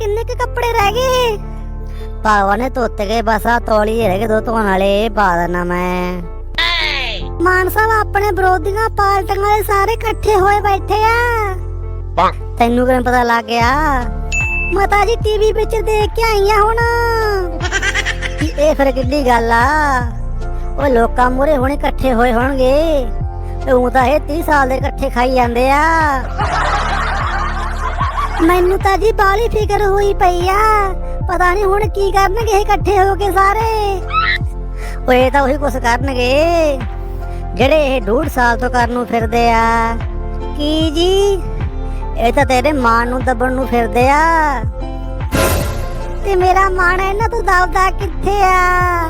ਕਿੰਨੇ ਕੁ ਕੱਪੜੇ ਰਹਿ ਗਏ ਪਾਵਾ ਨੇ ਧੋਤੇ ਗਏ ਬਸ ਆ ਤੋਲੀ ਰਹਿ ਗਏ ਦੋ ਧੋਣ ਵਾਲੇ ਪਾ ਦੇਣਾ ਮੈਂ। ਮਾਨ ਸਾਹਿਬ ਆਪਣੇ ਵਿਰੋਧੀਆਂ ਪਾਰਟੀਆਂ ਦੇ ਸਾਰੇ ਇਕੱਠੇ ਹੋਏ ਬੈਠੇ ਆ। ਤੈਨੂੰ ਕਿਵੇਂ ਪਤਾ ਲੱਗ ਗਿਆ? ਮਾਤਾ ਜੀ ਟੀਵੀ ਵਿੱਚ ਦੇਖ ਕੇ ਆਈਆਂ ਹੁਣ। ਕਿ ਇਹ ਫਿਰ ਕਿੱਡੀ ਗੱਲ ਆ? ਉਹ ਲੋਕਾਂ ਮੂਰੇ ਹੁਣ ਇਕੱਠੇ ਹੋਏ ਹੋਣਗੇ। ਤੇ ਉਹ ਤਾਂ ਇਹ 30 ਸਾਲ ਦੇ ਇਕੱਠੇ ਖਾਈ ਜਾਂਦੇ ਆ। ਮੈਨੂੰ ਤਾਂ ਜੀ ਬਾਲੀ ਫਿਕਰ ਹੋਈ ਪਈ ਆ। ਪਤਾ ਨਹੀਂ ਹੁਣ ਕੀ ਕਰਨਗੇ ਇਹ ਇਕੱਠੇ ਹੋ ਕੇ ਸਾਰੇ। ਓਏ ਤਾਂ ਉਹੀ ਕੁਛ ਕਰਨਗੇ। ਜਿਹੜੇ ਇਹ ਡੂਢ ਸਾਲ ਤੋਂ ਕਰਨ ਨੂੰ ਫਿਰਦੇ ਆ। ਕੀ ਜੀ? ਇਹ ਤਾਂ ਤੇਰੇ ਮਾਂ ਨੂੰ ਦੱਬਣ ਨੂੰ ਫਿਰਦੇ ਆ। ਤੇ ਮੇਰਾ ਮਾਣ ਇਹਨਾਂ ਤੋਂ ਦਬਦਾ ਕਿੱਥੇ ਆ?